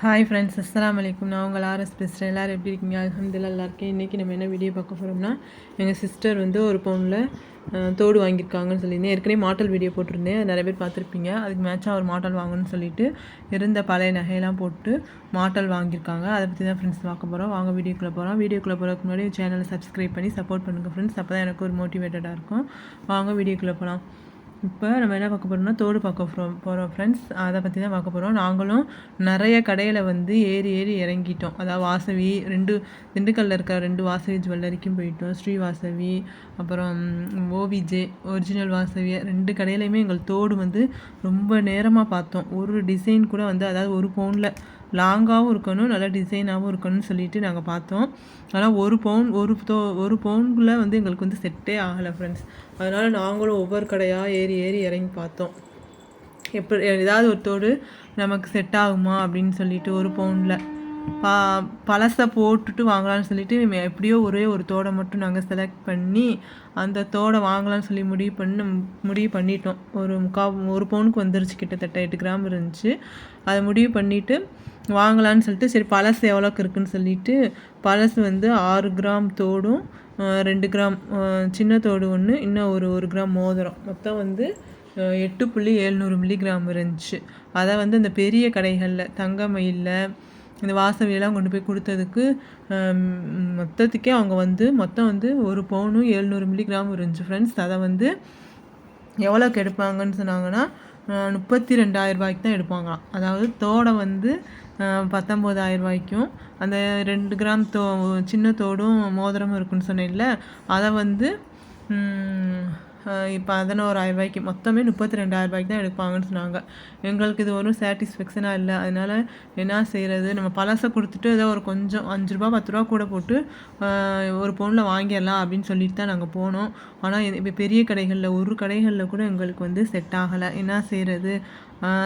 Hi friends அஸ்லாம் அலைக்கும் நான் உங்கள் ஆர்எஸ் பேசுகிறேன் எல்லோரும் எப்படி இருக்கீங்க? அலமதுல்லா நல்லா இருக்கேன். இன்றைக்கி நம்ம என்ன வீடியோ பார்க்க போகிறோம்னா எங்கள் சிஸ்டர் வந்து ஒரு பவுனில் தோடு வாங்கியிருக்காங்கன்னு சொல்லியிருந்தேன். ஏற்கனவே மாடல் வீடியோ போட்டிருந்தேன். நிறைய பேர் பார்த்துருப்பீங்க. அதுக்கு மேட்சாக ஒரு மாடல் வாங்கணும்னு சொல்லிட்டு இருந்த பழைய நகையெல்லாம் போட்டு மாடல் வாங்கியிருக்காங்க. அதை பற்றி தான் ஃப்ரெண்ட்ஸ் பார்க்க போகிறோம் வாங்க வீடியோக்குள்ளே போகிறோம் வீடியோக்குள்ளே போகிறதுக்கு முன்னாடி சேனலை சப்ஸ்கிரைப் பண்ணி சப்போர்ட் பண்ணுங்கள் ஃப்ரெண்ட்ஸ் அப்போ தான் எனக்கு ஒரு மோட்டிவேட்டடாக இருக்கும். வாங்க வீடியோக்குள்ளே போகலாம் இப்போ நம்ம என்ன பார்க்க போகிறோம்னா தோடு பார்க்க போகிறோம் போகிறோம் ஃப்ரெண்ட்ஸ் அதை பற்றி தான் பார்க்க போகிறோம் நாங்களும் நிறைய கடையில் வந்து ஏறி ஏறி இறங்கிட்டோம். அதாவது வாசவி ரெண்டு திண்டுக்கல்லில் இருக்கிற ரெண்டு வாசவி ஜுவல்லரிக்கும் போயிட்டோம். ஸ்ரீ வாசவி அப்புறம் ஓவிஜே ஒரிஜினல் வாசவி ரெண்டு கடையிலையுமே எங்கள் தோடு வந்து ரொம்ப நேரமாக பார்த்தோம். ஒரு டிசைன் கூட வந்து அதாவது ஒரு பவுனில் லாங்காகவும் இருக்கணும் நல்லா டிசைனாகவும் இருக்கணும்னு சொல்லிட்டு நாங்கள் பார்த்தோம். ஆனால் ஒரு பவுன் ஒரு தோ ஒரு பவுனுக்குள்ளே வந்து எங்களுக்கு வந்து செட்டே ஆகலை ஃப்ரெண்ட்ஸ் அதனால் நாங்களும் ஒவ்வொரு கடையாக ஏறி ஏறி இறங்கி பார்த்தோம். எப்படி ஏதாவது ஒருத்தோடு நமக்கு செட் ஆகுமா அப்படின்னு சொல்லிட்டு ஒரு பவுனில். பா பழசை போட்டுட்டு வாங்கலாம்னு சொல்லிட்டு எப்படியோ ஒரே ஒரு தோடை மட்டும் நாங்கள் செலக்ட் பண்ணி அந்த தோடை வாங்கலாம்னு சொல்லி முடிவு பண்ணி முடிவு பண்ணிட்டோம். ஒரு முக்கா ஒரு பவுனுக்கு வந்துருச்சு கிட்டத்தட்ட எட்டு கிராம் இருந்துச்சு. அதை முடிவு பண்ணிவிட்டு வாங்கலான்னு சொல்லிட்டு சரி பழசு எவ்வளோக்கு இருக்குன்னு சொல்லிட்டு பழசு வந்து ஆறு கிராம் தோடும் ரெண்டு கிராம் சின்ன தோடு ஒன்று இன்னும் ஒரு ஒரு கிராம் மோதிரம். மொத்தம் வந்து எட்டு புள்ளி எழுநூறு மில்லிகிராம் இருந்துச்சு. அதை வந்து இந்த பெரிய கடைகளில் தங்க மயிலில் இந்த வாசவியெல்லாம் கொண்டு போய் கொடுத்ததுக்கு மொத்தத்துக்கே அவங்க வந்து மொத்தம் வந்து ஒரு பவுனும் எழுநூறு மில்லிகிராம் இருந்துச்சு ஃப்ரெண்ட்ஸ் அதை வந்து எவ்வளோக்கு எடுப்பாங்கன்னு சொன்னாங்கன்னா முப்பத்தி ரெண்டாயிரம் ரூபாய்க்கு தான் எடுப்பாங்களாம். அதாவது தோடை வந்து பத்தொம்போதாயிரம் ரூபாய்க்கும் அந்த ரெண்டு கிராம் தோ சின்ன தோடும் மோதிரமும் இருக்குன்னு சொன்னேன்ல அதை வந்து பதினோராயிரரூபாய்க்கு மொத்தமே முப்பத்தி ரெண்டாயிரம் ரூபாய்க்கு தான் எடுப்பாங்கன்னு சொன்னாங்க. எங்களுக்கு இது ஒன்றும் சாட்டிஸ்ஃபேக்ஷனாக இல்லை. அதனால் என்ன செய்கிறது நம்ம பழசை கொடுத்துட்டு ஏதோ ஒரு கொஞ்சம் அஞ்சு ரூபா பத்து ரூபா கூட போட்டு ஒரு பவுனில் வாங்கிடலாம் அப்படின்னு சொல்லிட்டு தான் நாங்கள் போனோம். ஆனால் இப்போ பெரிய கடைகளில் ஒரு கடைகளில் கூட எங்களுக்கு வந்து செட் ஆகலை. என்ன செய்கிறது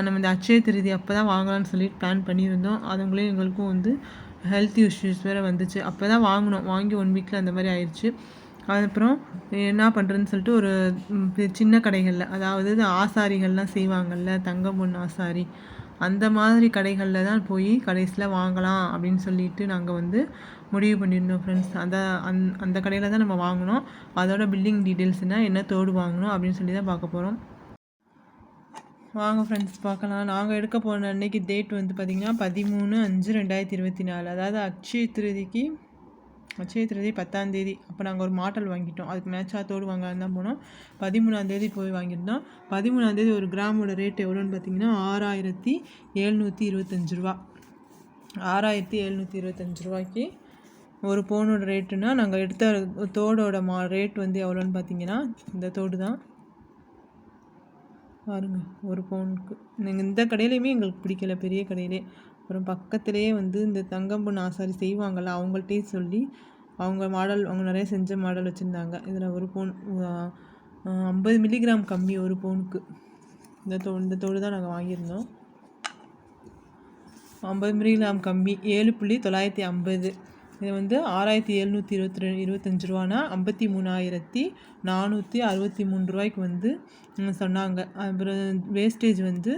நம்ம இந்த அச்சய திருதி அப்போ தான் வாங்கலாம்னு சொல்லிட்டு பிளான் பண்ணியிருந்தோம். அதுங்களே எங்களுக்கும் வந்து ஹெல்த் இஷ்யூஸ் வேறு வந்துச்சு. அப்போ தான் வாங்கினோம். வாங்கி ஒன் வீக்கில் அந்த மாதிரி ஆயிடுச்சு அதுக்கப்புறம் என்ன பண்ணுறதுன்னு சொல்லிட்டு ஒரு சின்ன கடைகளில் அதாவது ஆசாரிகள்லாம் செய்வாங்கள்ல தங்கம் பொண்ணு ஆசாரி அந்த மாதிரி கடைகளில் தான் போய் கடைசியில் வாங்கலாம் அப்படின்னு சொல்லிட்டு நாங்கள் வந்து முடிவு பண்ணியிருந்தோம் ஃப்ரெண்ட்ஸ் அந்த அந் அந்த கடையில் தான் நம்ம வாங்கினோம். அதோட பில்டிங் டீட்டெயில்ஸ்னால் என்ன தோடு வாங்கணும் அப்படின்னு சொல்லி தான் பார்க்க போகிறோம் வாங்க ஃப்ரெண்ட்ஸ் பார்க்கலாம். நாங்கள் எடுக்க போன அன்னைக்கு டேட் வந்து பார்த்திங்கன்னா பதிமூணு அஞ்சு ரெண்டாயிரத்தி இருபத்தி நாலு. அதாவது அக்ஷய திருதிக்கு அச்சய திருதி பத்தாந்தேதி அப்போ நாங்கள் ஒரு மாட்டல் வாங்கிட்டோம். அதுக்கு மேட்சாக தோடு வாங்கலாம் தான் போனோம். பதிமூணாந்தேதி போய் வாங்கியிருந்தோம். பதிமூணாந்தேதி ஒரு கிராமோட ரேட் எவ்வளோன்னு பார்த்தீங்கன்னா ஆறாயிரத்தி எழுநூற்றி இருபத்தஞ்சி ரூபா. ஆறாயிரத்தி எழுநூற்றி இருபத்தஞ்சி ரூபாய்க்கு ஒரு பவுனோட ரேட்டுனா நாங்கள் எடுத்த தோடோட மா ரேட் வந்து எவ்வளோன்னு பார்த்தீங்கன்னா இந்த தோடு தான். பாருங்கள் ஒரு பவுனுக்கு நீங்கள் இந்த கடையிலையுமே எங்களுக்கு பிடிக்கல பெரிய கடையிலே. அப்புறம் பக்கத்துலேயே வந்து இந்த தங்கம் நாசாரி ஆசாரி செய்வாங்கள்ல அவங்கள்ட்டே சொல்லி அவங்க மாடல் அவங்க நிறைய செஞ்ச மாடல் வச்சுருந்தாங்க. இதில் ஒரு பவுன் ஐம்பது மில்லிகிராம் கம்மி ஒரு பவுனுக்கு இந்த தோ இந்த தோடு தான் நாங்கள் வாங்கியிருந்தோம். ஐம்பது மில்லிகிராம் கம்மி ஏழு புள்ளி தொள்ளாயிரத்தி ஐம்பது. இது வந்து ஆறாயிரத்தி எழுநூற்றி இருபத்தி ரெண்டு இருபத்தஞ்சி ரூபானா ஐம்பத்தி மூணாயிரத்தி நானூற்றி அறுபத்தி மூணு ரூபாய்க்கு வந்து சொன்னாங்க. அப்புறம் வேஸ்டேஜ் வந்து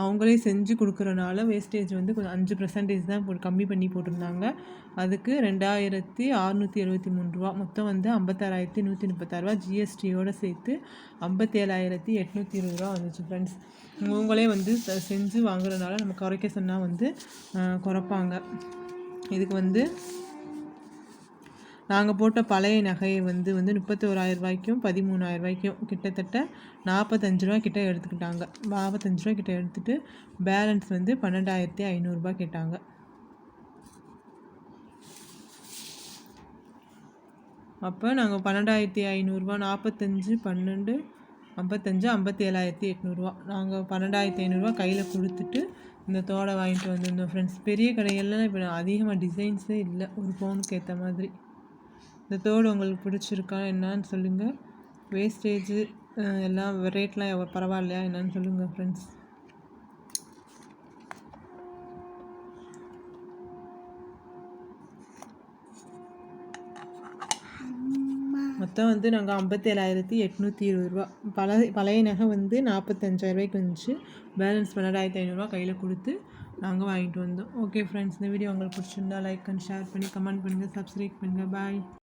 அவங்களே செஞ்சு கொடுக்குறனால வேஸ்டேஜ் வந்து கொஞ்சம் அஞ்சு பர்சன்டேஜ் தான் போட்டு கம்மி பண்ணி போட்டிருந்தாங்க. அதுக்கு ரெண்டாயிரத்தி அறநூற்றி எழுபத்தி மூணு ரூபா. மொத்தம் வந்து ஐம்பத்தாறாயிரத்தி நூற்றி முப்பத்தாறுரூவா ஜிஎஸ்டியோடு சேர்த்து ஐம்பத்தேழாயிரத்தி எட்நூற்றி இருபது ரூபா வந்துச்சு ஃப்ரெண்ட்ஸ் இவங்களே வந்து செஞ்சு வாங்குறதுனால நம்ம குறைக்க சொன்னால் வந்து குறைப்பாங்க. இதுக்கு வந்து நாங்கள் போட்ட பழைய நகையை வந்து வந்து முப்பத்தி ஓராயிரம் ரூபாய்க்கும் பதிமூணாயிரம் ரூபாய்க்கும் கிட்டத்தட்ட நாற்பத்தஞ்சு ரூபா கிட்ட எடுத்துக்கிட்டாங்க. நாற்பத்தஞ்சு ரூபா கிட்ட எடுத்துகிட்டு பேலன்ஸ் வந்து பன்னெண்டாயிரத்தி ஐநூறுரூபா கேட்டாங்க. அப்போ நாங்கள் பன்னெண்டாயிரத்தி ஐநூறுரூவா நாற்பத்தஞ்சு பன்னெண்டு ஐம்பத்தஞ்சு ஐம்பத்தி ஏழாயிரத்தி எட்நூறுரூவா நாங்கள் பன்னெண்டாயிரத்தி ஐநூறுரூவா கையில் கொடுத்துட்டு இந்த தோடை வாங்கிட்டு வந்திருந்தோம் ஃப்ரெண்ட்ஸ் பெரிய கடைகள்லாம் இப்போ அதிகமாக டிசைன்ஸே இல்லை. ஒரு ஃபோனுக்கு ஏற்ற மாதிரி. இந்த தோடு உங்களுக்கு பிடிச்சிருக்கா என்னான்னு சொல்லுங்கள் வேஸ்டேஜு எல்லாம் ரேட்லாம் பரவாயில்லையா என்னன்னு சொல்லுங்கள் ஃப்ரெண்ட்ஸ் மொத்தம் வந்து நாங்கள் ஐம்பத்தேழாயிரத்தி எட்நூற்றி இருபது ரூபா. பழைய பழைய நகை வந்து நாற்பத்தஞ்சாயிரரூபாய்க்கு வந்துச்சு. பேலன்ஸ் பன்னெண்டாயிரத்தி ஐநூறுரூவா கையில் கொடுத்து நாங்கள் வாங்கிட்டு வந்தோம். ஓகே ஃப்ரெண்ட்ஸ் இந்த வீடியோ உங்களுக்கு பிடிச்சிருந்தா லைக் அண்ட் ஷேர் பண்ணி கமெண்ட் பண்ணுங்கள் சப்ஸ்கிரைப் பண்ணுங்கள் பாய்